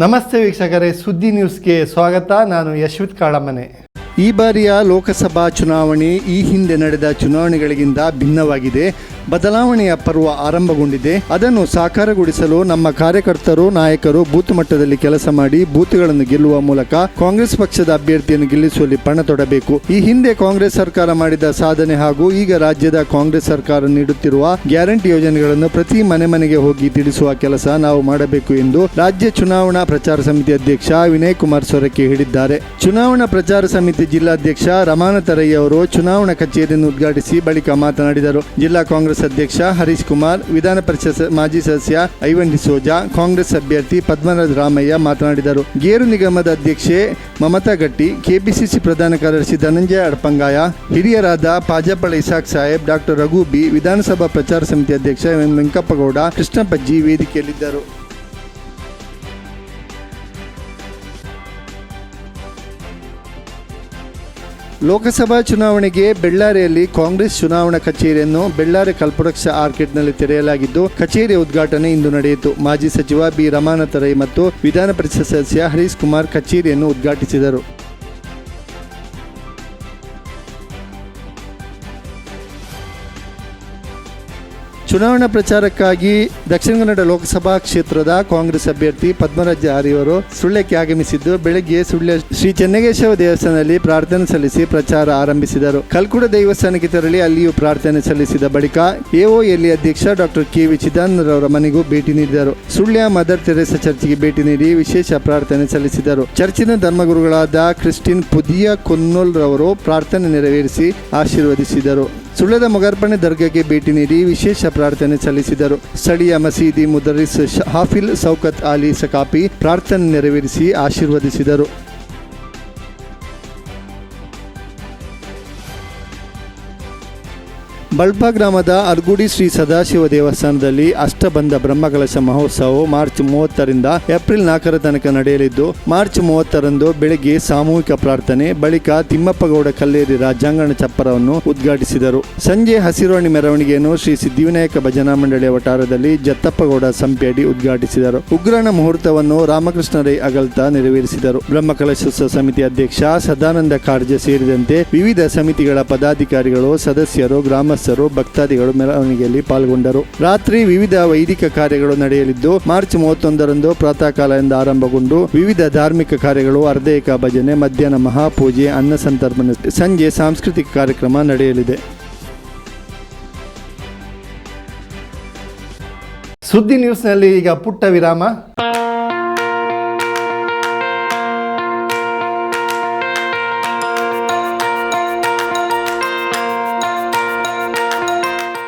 ನಮಸ್ತೆ ವೀಕ್ಷಕರೇ, ಸುದ್ದಿ ನ್ಯೂಸ್ಗೆ ಸ್ವಾಗತ. ನಾನು ಯಶ್ವಿತ್ ಕಾಳಮನೆ ಈ ಬಾರಿಯ ಲೋಕಸಭಾ ಚುನಾವಣೆ ಈ ಹಿಂದೆ ನಡೆದ ಚುನಾವಣೆಗಳಿಗಿಂತ ಭಿನ್ನವಾಗಿದೆ. ಬದಲಾವಣೆಯ ಪರ್ವ ಆರಂಭಗೊಂಡಿದೆ. ಅದನ್ನು ಸಾಕಾರಗೊಳಿಸಲು ನಮ್ಮ ಕಾರ್ಯಕರ್ತರು, ನಾಯಕರು ಬೂತ್ ಮಟ್ಟದಲ್ಲಿ ಕೆಲಸ ಮಾಡಿ ಬೂತ್ಗಳನ್ನು ಗೆಲ್ಲುವ ಮೂಲಕ ಕಾಂಗ್ರೆಸ್ ಪಕ್ಷದ ಅಭ್ಯರ್ಥಿಯನ್ನು ಗೆಲ್ಲಿಸುವಲ್ಲಿ ಪಣ ತೊಡಬೇಕು. ಈ ಹಿಂದೆ ಕಾಂಗ್ರೆಸ್ ಸರ್ಕಾರ ಮಾಡಿದ ಸಾಧನೆ ಹಾಗೂ ಈಗ ರಾಜ್ಯದ ಕಾಂಗ್ರೆಸ್ ಸರ್ಕಾರ ನೀಡುತ್ತಿರುವ ಗ್ಯಾರಂಟಿ ಯೋಜನೆಗಳನ್ನು ಪ್ರತಿ ಮನೆ ಮನೆಗೆ ಹೋಗಿ ತಿಳಿಸುವ ಕೆಲಸ ನಾವು ಮಾಡಬೇಕು ಎಂದು ರಾಜ್ಯ ಚುನಾವಣಾ ಪ್ರಚಾರ ಸಮಿತಿ ಅಧ್ಯಕ್ಷ ವಿನಯ್ ಕುಮಾರ್ ಸೊರಕೆ ಹೇಳಿದ್ದಾರೆ. ಚುನಾವಣಾ ಪ್ರಚಾರ ಸಮಿತಿ ಜಿಲ್ಲಾಧ್ಯಕ್ಷ ರಮಾನಾಥ ರೈ ಅವರು ಚುನಾವಣಾ ಕಚೇರಿಯನ್ನು ಉದ್ಘಾಟಿಸಿ ಬಳಿಕ ಮಾತನಾಡಿದರು. ಜಿಲ್ಲಾ ಕಾಂಗ್ರೆಸ್ ಅಧ್ಯಕ್ಷ ಹರೀಶ್ ಕುಮಾರ್, ವಿಧಾನ ಪರಿಷತ್ ಮಾಜಿ ಸದಸ್ಯ ಐವನ್ ಡಿಸೋಜಾ, ಕಾಂಗ್ರೆಸ್ ಅಭ್ಯರ್ಥಿ ಪದ್ಮನಾಥ ರಾಮಯ್ಯ ಮಾತನಾಡಿದರು. ಗೇರು ನಿಗಮದ ಅಧ್ಯಕ್ಷೆ ಮಮತಾ ಗಟ್ಟಿ, ಕೆಪಿಸಿಸಿ ಪ್ರಧಾನ ಕಾರ್ಯದರ್ಶಿ ಧನಂಜಯ ಅಡ್ಪಂಗಾಯ ಹಿರಿಯರಾದ ಪಾಜಪಳ ಇಸಾಕ್ ಸಾಹೇಬ್, ಡಾಕ್ಟರ್ ರಘು ಬಿ, ವಿಧಾನಸಭಾ ಪ್ರಚಾರ ಸಮಿತಿ ಅಧ್ಯಕ್ಷ ವೆಂಕಪ್ಪಗೌಡ ಕೃಷ್ಣಪ್ಪಜ್ಜಿ ವೇದಿಕೆಯಲ್ಲಿದ್ದರು. ಲೋಕಸಭಾ ಚುನಾವಣೆಗೆ ಬೆಳ್ಳಾರಿಯಲ್ಲಿ ಕಾಂಗ್ರೆಸ್ ಚುನಾವಣಾ ಕಚೇರಿಯನ್ನು ಬೆಳ್ಳಾರಿ ಕಲ್ಪವೃಕ್ಷ ಆರ್ಕಿಡ್ನಲ್ಲಿ ತೆರೆಯಲಾಗಿದ್ದು, ಕಚೇರಿ ಉದ್ಘಾಟನೆ ಇಂದು ನಡೆಯಿತು. ಮಾಜಿ ಸಚಿವ ಬಿ. ರಮಾನಾಥ ರೈ ಮತ್ತು ವಿಧಾನ ಪರಿಷತ್ ಸದಸ್ಯ ಹರೀಶ್ ಕುಮಾರ್ ಕಚೇರಿಯನ್ನು ಉದ್ಘಾಟಿಸಿದರು. ಚುನಾವಣಾ ಪ್ರಚಾರಕ್ಕಾಗಿ ದಕ್ಷಿಣ ಕನ್ನಡ ಲೋಕಸಭಾ ಕ್ಷೇತ್ರದ ಕಾಂಗ್ರೆಸ್ ಅಭ್ಯರ್ಥಿ ಪದ್ಮರಾಜ ಹರಿಯವರು ಸುಳ್ಯಕ್ಕೆ ಆಗಮಿಸಿದ್ದು, ಬೆಳಗ್ಗೆ ಸುಳ್ಯ ಶ್ರೀ ಚೆನ್ನಗೇಶವ ದೇವಸ್ಥಾನದಲ್ಲಿ ಪ್ರಾರ್ಥನೆ ಸಲ್ಲಿಸಿ ಪ್ರಚಾರ ಆರಂಭಿಸಿದರು. ಕಲ್ಕುಡ ದೇವಸ್ಥಾನಕ್ಕೆ ತೆರಳಿ ಅಲ್ಲಿಯೂ ಪ್ರಾರ್ಥನೆ ಸಲ್ಲಿಸಿದ ಬಳಿಕ ಎಒಎಲ್ಇ ಅಧ್ಯಕ್ಷ ಡಾಕ್ಟರ್ ಕೆ ವಿ ಚಿದಾನಂದರವರ ಮನೆಗೂ ಭೇಟಿ ನೀಡಿದರು. ಸುಳ್ಯ ಮದರ್ ತೆರೆಸ ಚರ್ಚ್ಗೆ ಭೇಟಿ ನೀಡಿ ವಿಶೇಷ ಪ್ರಾರ್ಥನೆ ಸಲ್ಲಿಸಿದರು. ಚರ್ಚಿನ ಧರ್ಮಗುರುಗಳಾದ ಕ್ರಿಸ್ಟಿನ್ ಪುದಿಯ ಕೊನ್ನೋಲ್ ರವರು ಪ್ರಾರ್ಥನೆ ನೆರವೇರಿಸಿ ಆಶೀರ್ವದಿಸಿದರು. ಸುಳ್ಯದ ಮೊಗರ್ಪಣೆ ದರ್ಗಾಗೆ ಭೇಟಿ ನೀಡಿ ವಿಶೇಷ ಪ್ರಾರ್ಥನೆ ಸಲ್ಲಿಸಿದರು. ಸ್ಥಳೀಯ ಮಸೀದಿ ಮುದರಿಸ್ ಹಾಫಿಲ್ ಸೌಕತ್ ಅಲಿ ಸಕಾಪಿ ಪ್ರಾರ್ಥನೆ ನೆರವೇರಿಸಿ ಆಶೀರ್ವದಿಸಿದರು. ಬಳ್ಪ ಗ್ರಾಮದ ಅರ್ಗುಡಿ ಶ್ರೀ ಸದಾಶಿವ ದೇವಸ್ಥಾನದಲ್ಲಿ ಅಷ್ಟಬಂಧ ಬ್ರಹ್ಮಕಲಶ ಮಹೋತ್ಸವವು ಮಾರ್ಚ್ ಮೂವತ್ತರಿಂದ ಏಪ್ರಿಲ್ ನಾಲ್ಕರ ತನಕ ನಡೆಯಲಿದ್ದು, ಮಾರ್ಚ್ ಮೂವತ್ತರಂದು ಬೆಳಗ್ಗೆ ಸಾಮೂಹಿಕ ಪ್ರಾರ್ಥನೆ, ಬಳಿಕ ತಿಮ್ಮಪ್ಪಗೌಡ ಕಲ್ಲೇರಿ ರಾಜಾಂಗಣ ಚಪ್ಪರವನ್ನು ಉದ್ಘಾಟಿಸಿದರು. ಸಂಜೆ ಹಸಿರೋಣಿ ಮೆರವಣಿಗೆಯನ್ನು ಶ್ರೀ ಸಿದ್ದಿವಿನಾಯಕ ಭಜನಾ ಮಂಡಳಿಯ ವಠಾರದಲ್ಲಿ ಜತ್ತಪ್ಪಗೌಡ ಸಂಪೇಡಿ ಉದ್ಘಾಟಿಸಿದರು. ಉಗ್ರಣ ಮುಹೂರ್ತವನ್ನು ರಾಮಕೃಷ್ಣ ರೈ ಅಗಲ್ತ ನೆರವೇರಿಸಿದರು. ಬ್ರಹ್ಮಕಲಶೋತ್ಸವ ಸಮಿತಿ ಅಧ್ಯಕ್ಷ ಸದಾನಂದ ಕಾರ್ಜೆ ಸೇರಿದಂತೆ ವಿವಿಧ ಸಮಿತಿಗಳ ಪದಾಧಿಕಾರಿಗಳು, ಸದಸ್ಯರು, ಗ್ರಾಮಸ್ಥರು ಭಕ್ತಾದಿಗಳು ಮೆರವಣಿಗೆಯಲ್ಲಿ ಪಾಲ್ಗೊಂಡರು. ರಾತ್ರಿ ವಿವಿಧ ವೈದಿಕ ಕಾರ್ಯಗಳು ನಡೆಯಲಿದ್ದು, ಮಾರ್ಚ್ ಮೂವತ್ತೊಂದರಂದು ಪ್ರಾತಃ ಕಾಲದಿಂದ ಆರಂಭಗೊಂಡು, ವಿವಿಧ ಧಾರ್ಮಿಕ ಕಾರ್ಯಗಳು, ಅರ್ಧೇಕ ಭಜನೆ, ಮಧ್ಯಾಹ್ನ ಮಹಾಪೂಜೆ, ಅನ್ನ ಸಂತರ್ಪಣೆ, ಸಂಜೆ ಸಾಂಸ್ಕೃತಿಕ ಕಾರ್ಯಕ್ರಮ ನಡೆಯಲಿದೆ. ಸುದ್ದಿ ನ್ಯೂಸ್ನಲ್ಲಿ ಈಗ ಪುಟ್ಟ ವಿರಾಮ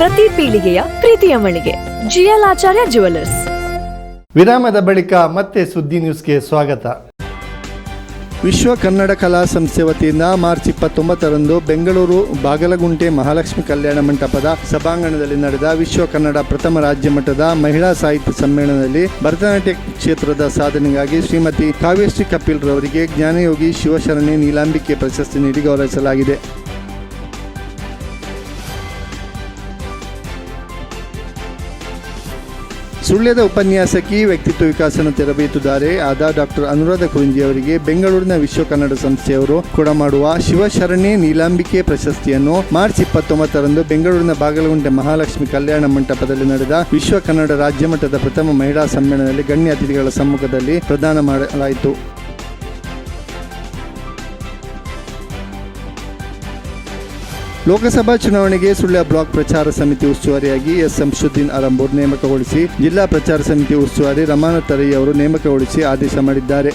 ಪ್ರತಿ ಪೀಳಿಗೆಯ ಪ್ರೀತಿಯ ಮಳಿಗೆ. ಜಿಎಲ್ ಆಚಾರ್ಯ ಜುವೆಲ್ಲರ್ಸ್ ವಿರಾಮದ ಬಳಿಕ ಮತ್ತೆ ಸುದ್ದಿ ನ್ಯೂಸ್ಗೆ ಸ್ವಾಗತ. ವಿಶ್ವ ಕನ್ನಡ ಕಲಾ ಸಂಸ್ಥೆ ವತಿಯಿಂದ ಮಾರ್ಚ್ ಇಪ್ಪತ್ತೊಂಬತ್ತರಂದು ಬೆಂಗಳೂರು ಬಾಗಲಗುಂಟೆ ಮಹಾಲಕ್ಷ್ಮಿ ಕಲ್ಯಾಣ ಮಂಟಪದ ಸಭಾಂಗಣದಲ್ಲಿ ನಡೆದ ವಿಶ್ವ ಕನ್ನಡ ಪ್ರಥಮ ರಾಜ್ಯ ಮಟ್ಟದ ಮಹಿಳಾ ಸಾಹಿತ್ಯ ಸಮ್ಮೇಳನದಲ್ಲಿ ಭರತನಾಟ್ಯ ಕ್ಷೇತ್ರದ ಸಾಧನೆಗಾಗಿ ಶ್ರೀಮತಿ ಕಾವ್ಯಶ್ರೀ ಕಪಿಲ್ ರವರಿಗೆ ಜ್ಞಾನಯೋಗಿ ಶಿವಶರಣಿ ನೀಲಾಂಬಿಕೆ ಪ್ರಶಸ್ತಿ ನೀಡಿ ಗೌರವಿಸಲಾಗಿದೆ. ಸುಳ್ಯದ ಉಪನ್ಯಾಸಕಿ ವ್ಯಕ್ತಿತ್ವ ವಿಕಾಸನ ತರಬೇತುದಾರೆ ಆದ ಡಾಕ್ಟರ್ ಅನುರಾಧ ಕುರುಂಜಿ ಅವರಿಗೆ ಬೆಂಗಳೂರಿನ ವಿಶ್ವ ಕನ್ನಡ ಸಂಸ್ಥೆಯವರು ಕೊಡಮಾಡುವ ಶಿವಶರಣೆ ನೀಲಾಂಬಿಕೆ ಪ್ರಶಸ್ತಿಯನ್ನು ಮಾರ್ಚ್ ಇಪ್ಪತ್ತೊಂಬತ್ತರಂದು ಬೆಂಗಳೂರಿನ ಬಾಗಲಗುಂಟೆ ಮಹಾಲಕ್ಷ್ಮಿ ಕಲ್ಯಾಣ ಮಂಟಪದಲ್ಲಿ ನಡೆದ ವಿಶ್ವ ಕನ್ನಡ ರಾಜ್ಯ ಮಟ್ಟದ ಪ್ರಥಮ ಮಹಿಳಾ ಸಮ್ಮೇಳನದಲ್ಲಿ ಗಣ್ಯ ಅತಿಥಿಗಳ ಸಮ್ಮುಖದಲ್ಲಿ ಪ್ರದಾನ ಮಾಡಲಾಯಿತು. ಲೋಕಸಭಾ ಚುನಾವಣೆಗೆ ಸುಳ್ಯ ಬ್ಲಾಕ್ ಪ್ರಚಾರ ಸಮಿತಿ ಉಸ್ತುವಾರಿಯಾಗಿ ಎಸ್ ಶಂಶುದ್ದೀನ್ ಅರಂಬೂರ್ ನೇಮಕಗೊಳಿಸಿ, ಜಿಲ್ಲಾ ಪ್ರಚಾರ ಸಮಿತಿ ಉಸ್ತುವಾರಿ ರಮಾನ ರೈ ಅವರು ನೇಮಕಗೊಳಿಸಿ ಆದೇಶ ಮಾಡಿದ್ದಾರೆ.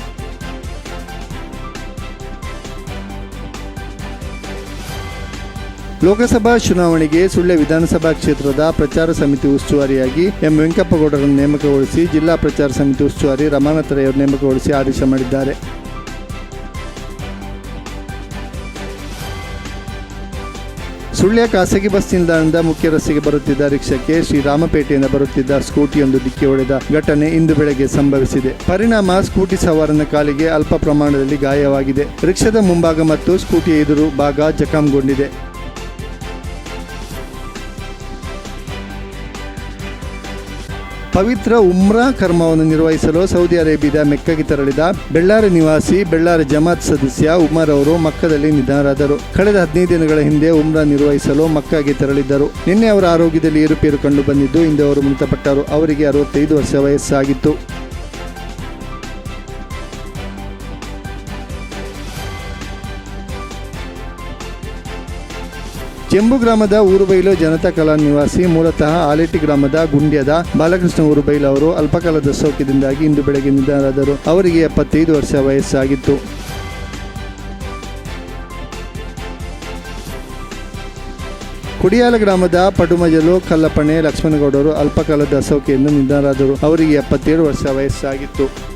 ಲೋಕಸಭಾ ಚುನಾವಣೆಗೆ ಸುಳ್ಯ ವಿಧಾನಸಭಾ ಕ್ಷೇತ್ರದ ಪ್ರಚಾರ ಸಮಿತಿ ಉಸ್ತುವಾರಿಯಾಗಿ ಎಂ ವೆಂಕಪ್ಪಗೌಡರನ್ನು ನೇಮಕಗೊಳಿಸಿ, ಜಿಲ್ಲಾ ಪ್ರಚಾರ ಸಮಿತಿ ಉಸ್ತುವಾರಿ ರಮಾನಾಥ್ ರೈ ಅವರು ನೇಮಕಗೊಳಿಸಿ ಆದೇಶ ಮಾಡಿದ್ದಾರೆ. ಸುಳ್ಯ ಖಾಸಗಿ ಬಸ್ ನಿಲ್ದಾಣದ ಮುಖ್ಯ ರಸ್ತೆಗೆ ಬರುತ್ತಿದ್ದ ರಿಕ್ಷಾಕ್ಕೆ ಶ್ರೀರಾಮಪೇಟೆಯಿಂದ ಬರುತ್ತಿದ್ದ ಸ್ಕೂಟಿಯೊಂದು ಡಿಕ್ಕಿ ಹೊಡೆದ ಘಟನೆ ಇಂದು ಬೆಳಗ್ಗೆ ಸಂಭವಿಸಿದೆ. ಪರಿಣಾಮ ಸ್ಕೂಟಿ ಸವಾರನ ಕಾಲಿಗೆ ಅಲ್ಪ ಪ್ರಮಾಣದಲ್ಲಿ ಗಾಯವಾಗಿದೆ. ರಿಕ್ಷಾದ ಮುಂಭಾಗ ಮತ್ತು ಸ್ಕೂಟಿಯ ಎದುರು ಭಾಗ ಜಖಂಗೊಂಡಿದೆ. ಪವಿತ್ರ ಉಮ್ರಾ ಕರ್ಮವನ್ನು ನಿರ್ವಹಿಸಲು ಸೌದಿ ಅರೇಬಿಯಾದ ಮೆಕ್ಕಗೆ ತೆರಳಿದ ಬೆಳ್ಳಾರಿ ನಿವಾಸಿ, ಬೆಳ್ಳಾರಿ ಜಮಾತ್ ಸದಸ್ಯ ಉಮರ್ ಅವರು ಮಕ್ಕದಲ್ಲಿ ನಿಧನರಾದರು. ಕಳೆದ ಹದಿನೈದು ದಿನಗಳ ಹಿಂದೆ ಉಮ್ರಾ ನಿರ್ವಹಿಸಲು ಮಕ್ಕಗೆ ತೆರಳಿದ್ದರು. ನಿನ್ನೆ ಅವರ ಆರೋಗ್ಯದಲ್ಲಿ ಏರುಪೇರು ಕಂಡು ಬಂದಿದ್ದು, ಇಂದು ಅವರು ಮೃತಪಟ್ಟರು. ಅವರಿಗೆ ಅರವತ್ತೈದು ವರ್ಷ ವಯಸ್ಸಾಗಿತ್ತು. ಕೆಂಬು ಗ್ರಾಮದ ಊರುಬೈಲು ಜನತಾ ಕಲಾ ನಿವಾಸಿ, ಮೂಲತಃ ಆಲೇಟಿ ಗ್ರಾಮದ ಗುಂಡ್ಯದ ಬಾಲಕೃಷ್ಣ ಊರುಬೈಲು ಅವರು ಅಲ್ಪಕಾಲದ ಸೌಖ್ಯದಿಂದಾಗಿ ಇಂದು ಬೆಳಗ್ಗೆ ನಿಧನರಾದರು. ಅವರಿಗೆ ಎಪ್ಪತ್ತೈದು ವರ್ಷ ವಯಸ್ಸಾಗಿತ್ತು. ಕುಡಿಯಾಲ ಗ್ರಾಮದ ಪಡುಮಜಲು ಕಲ್ಲಪ್ಪಣೆ ಲಕ್ಷ್ಮಣಗೌಡರು ಅಲ್ಪಕಾಲದ ಸೌಖ್ಯದಿಂದ ನಿಧನರಾದರು. ಅವರಿಗೆ ಎಪ್ಪತ್ತೇಳು ವರ್ಷ ವಯಸ್ಸಾಗಿತ್ತು.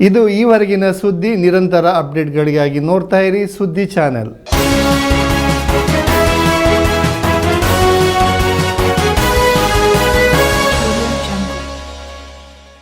ಇದು ಈವರೆಗಿನ ಸುದ್ದಿ ನಿರಂತರ ಅಪ್ಡೇಟ್ಗಳಿಗಾಗಿ ನೋಡ್ತಾ ಇರಿ ಸುದ್ದಿ ಚಾನೆಲ್.